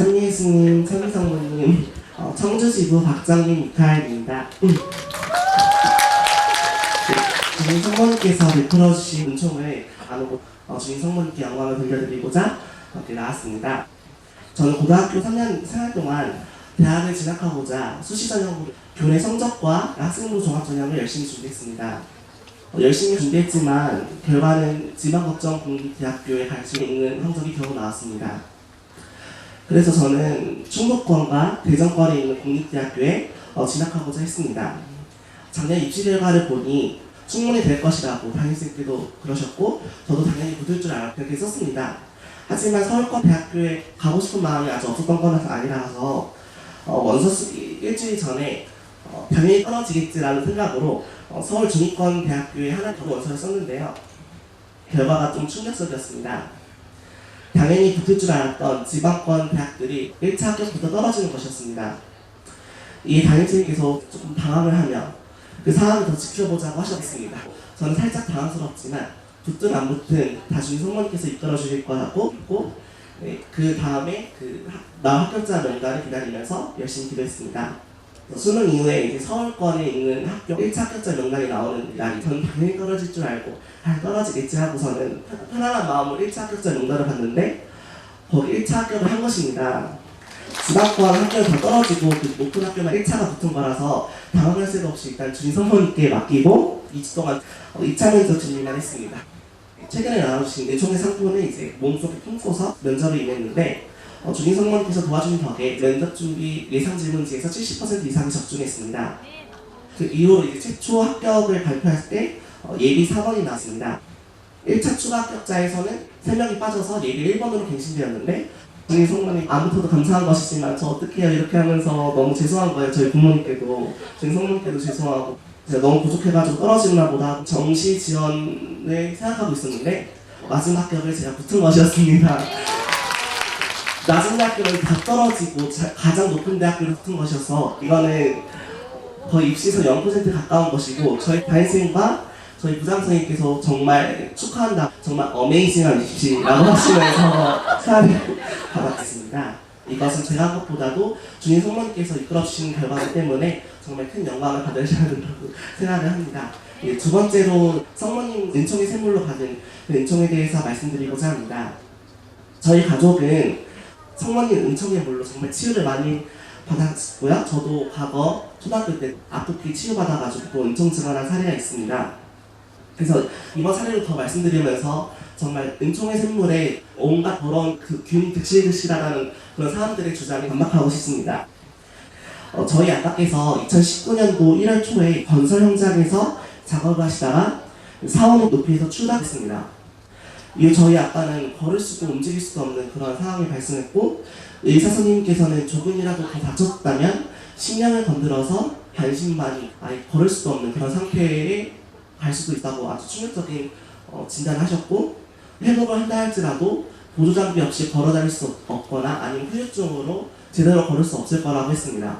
참예수님, 참성모님, 어, 청주지부 박정민 미카엘입니다. 음. 네, 성모님께서 베풀어주신 은총을 나누고 어, 주민 성모님께 영광을 돌려드리고자 이렇게 나왔습니다. 저는 고등학교 3년 생활 동안 대학을 진학하고자 수시 전형으로 교내 성적과 학생부 종합 전형을 열심히 준비했습니다. 어, 열심히 준비했지만 결과는 지방걱정 공립대학교에 갈 수 있는 성적이 겨우 나왔습니다. 그래서 저는 충북권과 대전권에 있는 공립대학교에 어, 진학하고자 했습니다. 작년 입시 결과를 보니 충분히 될 것이라고 담임쌤께도 그러셨고 저도 당연히 붙을 줄 알고 그렇게 썼습니다. 하지만 서울권 대학교에 가고 싶은 마음이 아주 없었던 건 아니라서 어, 원서 쓰기 일주일 전에 어, 당연히 떨어지겠지라는 생각으로 어, 서울 중위권 대학교에 하나 더 원서를 썼는데요. 결과가 좀 충격적이었습니다. 당연히 붙을 줄 알았던 지방권 대학들이 1차 합격부터 떨어지는 것이었습니다. 이 담임선생님께서 조금 당황을 하며 그 상황을 더 지켜보자고 하셨습니다. 저는 살짝 당황스럽지만 붙든 안 붙든 다시 성모님께서 이끌어 주실 거라고 믿고 네, 그 다음에 그 나 합격자 명단을 기다리면서 열심히 기도했습니다. 수능 이후에 이제 서울권에 있는 학교 1차 합격자 명단이 나오는 날이 저는 당연히 떨어질 줄 알고 아 떨어지겠지 하고서는 편안한 마음으로 1차 합격자 명단을 봤는데 거기 1차 합격을 한 것입니다. 지방권 학교는 더 떨어지고 그 높은 학교만 1차가 붙은 거라서 당황할 새도 없이 일단 주인 성모님께 맡기고 2주 동안 2차 면접 준비만 했습니다. 최근에 나와주신 일종의 상품은 이제 몸속에 품고서 면접을 임했는데 어, 주인 성모님께서 도와주신 덕에 면접 준비 예상 질문지에서 70% 이상이 적중했습니다. 그 이후로 이제 최초 합격을 발표할 때 어, 예비 4번이 나왔습니다. 1차 추가 합격자에서는 3명이 빠져서 예비 1번으로 갱신되었는데 주인 성모님 아무튼 감사한 것이지만 저 어떻게 해요 이렇게 하면서 너무 죄송한 거예요 저희 부모님께도 주인 성모님께도 죄송하고 제가 너무 부족해가지고 떨어지나 보다 정시 지원을 생각하고 있었는데 마지막 합격을 제가 붙은 것이었습니다. 낮은 대학교는 다 떨어지고 자- 가장 높은 대학교를 붙은 것이어서 이거는 거의 입시에서 0% 가까운 것이고 저희 담임선생님과 저희 부장선생님께서 정말 축하한다 정말 어메이징한 입시라고 하시면서 사를 받았습니다. 이것은 제가 한 것보다도 주님 성모님께서 이끌어주시는 결과기 때문에 정말 큰 영광을 받으셔야 된다고 생각을 합니다. 예, 두 번째로 성모님 은총의 샘물로 받은 그 은총에 대해서 말씀드리고자 합니다. 저희 가족은 성모님 은총의 물로 정말 치유를 많이 받았고요. 저도 과거 초등학교 때 아프게 치유받아가지고 또 은총 증언한 사례가 있습니다. 그래서 이번 사례를 더 말씀드리면서 정말 은총의 샘물에 온갖 더러운 그균 득실득실하다는 그런 사람들의 주장에 반박하고 싶습니다. 어, 저희 아빠께서 2019년도 1월 초에 건설 현장에서 작업을 하시다가 사원 높이에서 추락했습니다. 이후 저희 아빠는 걸을 수도 움직일 수도 없는 그런 상황이 발생했고 의사 선생님께서는 조금이라도 더 다쳤다면 심장을 건드려서 반신반의 아예 걸을 수도 없는 그런 상태에 갈 수도 있다고 아주 충격적인 어, 진단을 하셨고 회복을 한다 할지라도 보조 장비 없이 걸어 다닐 수 없거나 아니면 후유증으로 제대로 걸을 수 없을 거라고 했습니다.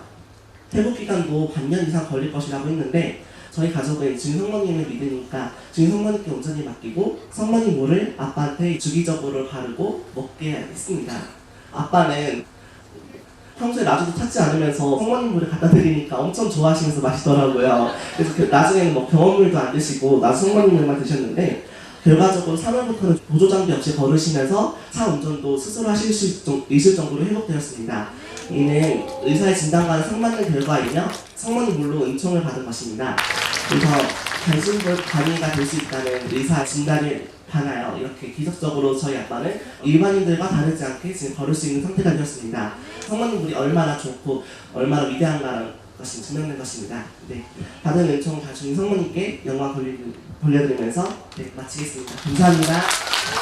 회복 기간도 반년 이상 걸릴 것이라고 했는데 저희 가족은 주인 성모님을 믿으니까 주인 성모님께 온전히 맡기고 성모님 물을 아빠한테 주기적으로 바르고 먹게 했습니다. 아빠는 평소에 나중도 찾지 않으면서 성모님 물을 갖다 드리니까 엄청 좋아하시면서 마시더라고요. 그래서 그 나중에는 뭐 병원물도 안 드시고 나 성모님 물만 드셨는데 결과적으로 3월부터는 보조 장비 없이 걸으시면서 차 운전도 스스로 하실 수 있을 정도로 회복되었습니다. 이는 의사의 진단과는 상맞는 결과이며 성모님 물로 은총을 받은 것입니다. 그래서 단순불 관이가 될 수 있다는 의사 진단을 받아요. 이렇게 기적적으로 저희 아빠는 일반인들과 다르지 않게 지금 걸을 수 있는 상태가 되었습니다. 성모님 물이 얼마나 좋고 얼마나 위대한가라는 것이 증명된 것입니다. 네, 받은 은총 다 주인 성모님께 영광 돌리, 돌려드리면서 네, 마치겠습니다. 감사합니다.